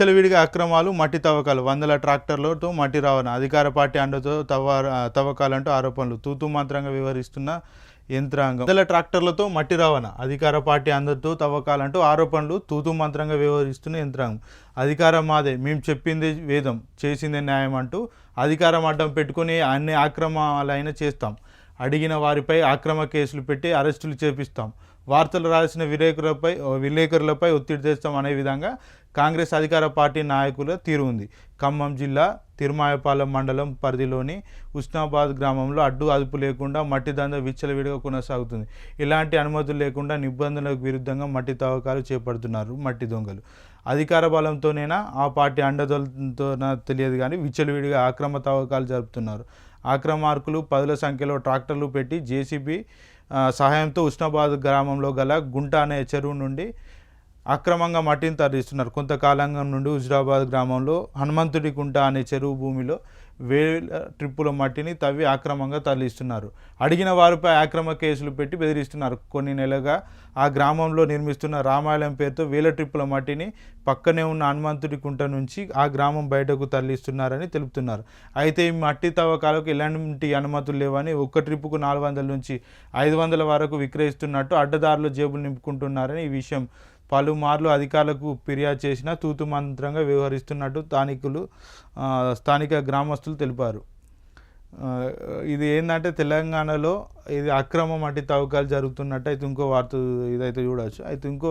విచ్చలవిడిగా అక్రమాలు మట్టి తవ్వకాలు. వందల ట్రాక్టర్లతో మట్టి రవాణా. అధికార పార్టీ అండతో తవ్వ తవ్వకాలంటూ ఆరోపణలు తూతు మంత్రంగా వివరిస్తున్న యంత్రాంగం. వందల ట్రాక్టర్లతో మట్టి రవాణా. అధికార పార్టీ అందరితో తవ్వకాలంటూ ఆరోపణలు తూతు మంత్రంగా వ్యవహరిస్తున్న యంత్రాంగం. అధికారం మాదే. మేము చెప్పింది వేదం. చేసిందే న్యాయం అంటూ అధికారం అడ్డం పెట్టుకుని అన్ని ఆక్రమాలైనా చేస్తాం. అడిగిన వారిపై ఆక్రమ కేసులు పెట్టి అరెస్టులు చేపిస్తాం. వార్తలు రాసిన విలేకరులపై విలేకరులపై ఒత్తిడి తెస్తాం అనే విధంగా కాంగ్రెస్ అధికార పార్టీ నాయకుల తీరు ఉంది. ఖమ్మం జిల్లా తిరుమాయపాలెం మండలం పరిధిలోని ఉస్నాబాద్ గ్రామంలో అడ్డు అదుపు లేకుండా మట్టి దంద విచ్చలవిడిగా కొనసాగుతుంది. ఇలాంటి అనుమతులు లేకుండా నిబంధనలకు విరుద్ధంగా మట్టి తవ్వకాలు చేపడుతున్నారు మట్టి దొంగలు. అధికార బలంతోనైనా ఆ పార్టీ అండదలతో తెలియదు కానీ విచ్చలవిడిగా ఆక్రమ తవ్వకాలు జరుపుతున్నారు. ఆక్రమార్కులు పదుల సంఖ్యలో ట్రాక్టర్లు పెట్టి జేసీబీ సహాయంతో ఉస్నాబాద్ గ్రామంలో గల గుంట అనే చెరువు నుండి అక్రమంగా మట్టిని తరలిస్తున్నారు. కొంతకాలంగా నుండి హుజురాబాద్ గ్రామంలో హనుమంతుడి గుంట అనే చెరువు భూమిలో వేల ట్రిప్పుల మట్టిని తవ్వి అక్రమంగా తరలిస్తున్నారు. అడిగిన వారిపై ఆక్రమ కేసులు పెట్టి బెదిరిస్తున్నారు. కొన్ని నెలలుగా ఆ గ్రామంలో నిర్మిస్తున్న రామాలయం పేరుతో వేల ట్రిప్పుల మట్టిని పక్కనే ఉన్న హనుమంతుడి కుంట నుంచి ఆ గ్రామం బయటకు తరలిస్తున్నారని తెలుపుతున్నారు. అయితే ఈ మట్టి తవ్వకాలకు ఎలాంటి అనుమతులు లేవని ఒక్క ట్రిప్పుకు నాలుగు వందల నుంచి ఐదు వందల వరకు విక్రయిస్తున్నట్టు అడ్డదారులు జేబులు నింపుకుంటున్నారని ఈ విషయం పలుమార్లు అధికారులకు ఫిర్యాదు చేసినా తూతు మంత్రంగా వ్యవహరిస్తున్నట్టు స్థానికులు స్థానిక గ్రామస్తులు తెలిపారు. ఇది ఏంటంటే తెలంగాణలో ఇది అక్రమ మట్టి తవ్వకాలు జరుగుతున్నట్టు అయితే ఇంకో వార్త ఇదైతే చూడవచ్చు అయితే ఇంకో